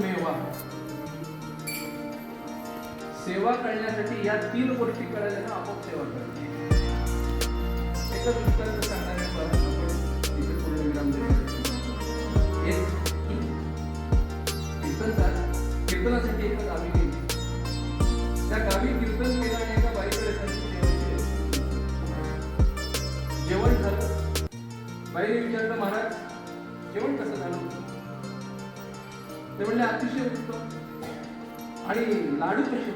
मेवा. सेवा करण्यासाठी या तीन गोष्टी करायला ना आपोआप सेवा करते एकच उत्तर सांगणारे आपण तिथे पूर्ण विराम देतो अतिशय उत्तम. आणि लाडू कसे?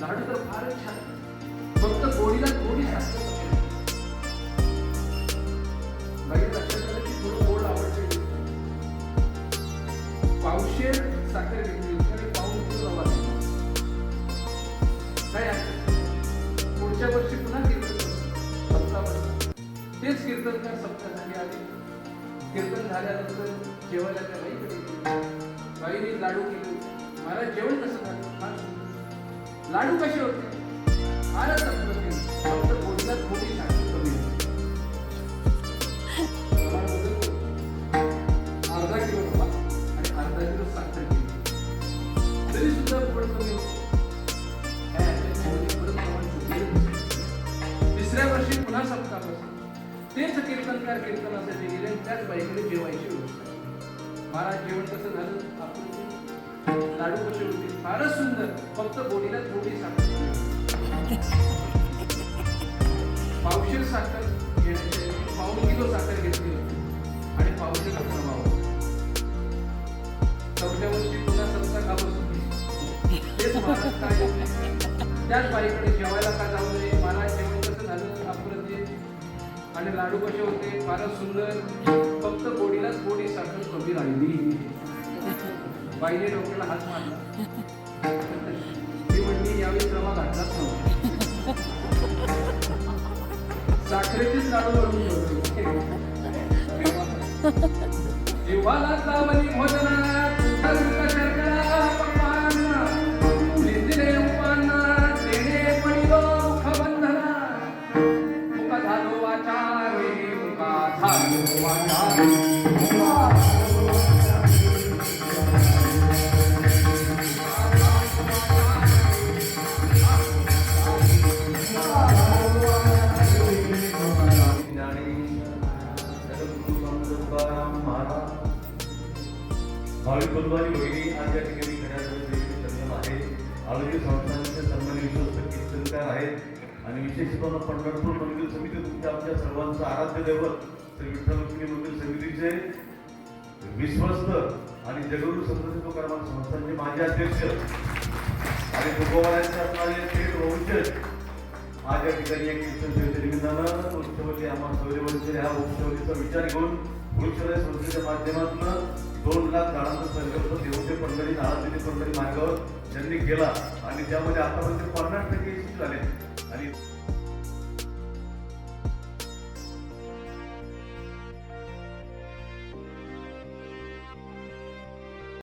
लाडू तर फारच छान. फक्त गोडीला गोडी साखर कमी लक्षात आलं की थोडं गोड आवडते. पावशेर साखर घेतली. आणि पाऊस रवा काय पुढच्या वर्षी पुन्हा कीर्तन सप्ताह तेच कीर्तनकार झाले आले कीर्तन झाल्यानंतर जेवायला त्या बाईकडे बाईने लाडू केले. मला महाराज जेवण कसं झालं? लाडू कसे होते? महाराज अप्रतिम बोलण्यात साखर कमी अर्धा किलो आणि अर्धा किलो साखर केली. तरी सुद्धा कमी होते. तिसऱ्या वर्षी पुन्हा सप्ताह तेच कीर्तनकार कीर्तनासाठी गेले त्याच बाईकडे जेवायची व्यवस्था महाराज जेवण कसं झालं? आपण लाडू कसे होते? फारच सुंदर. फक्त गोडीला थोडी साखर. पावशेर साखर घेण्याच्या पाऊन किलो साखर घेतली होती. आणि पावशेर रवा चौथ्या वर्षी पुन्हा सत्ता का बसून तेच महाराज काय त्याच बाईकडे जेवायला का जाऊ नये? महाराज जेवण कसं झालं? आणि लाडू कसे होते? फारच सुंदर. फक्त गोडीलाच गोडी साखर कमी राहिली. बाईने डोक्याला हात मारला. ती म्हणली यावेळी रवा घातलाच नव्हता. साखरेचीच लाडू बनवून ठेवले लागला म्हणजे भोजनात वाचारी भाविक बंधुवानी आज या ठिकाणी घड्याळ आहे संस्थांचे सन्मानित आहेत. आणि विशेषतः पंढरपूर मंदिर समिती तुमच्या आमच्या सर्वांचं आराध्य दैवत श्री विठ्ठल रुक्मिणी मंदिर समितीचे विश्वस्त आणि जगगुरु संत तुकाराम संस्थांचे माजी अध्यक्ष आणि तुकोबाऱ्यांचे असणारे थेट वंशज आज या ठिकाणी एक कीर्तन सेवेच्या निमित्तानं वृक्षवल्ली आम्हा सौर्यवंशी ह्या वृक्षवल्लीचा विचार घेऊन वृक्षलय संस्थेच्या माध्यमातून दोन लाख झाडांचा संकल्प देवते पंढरी नाळादेवी पंढरी मार्गावर त्यांनी केला आणि त्यामध्ये आतापर्यंत पन्नास टक्के झाले. आणि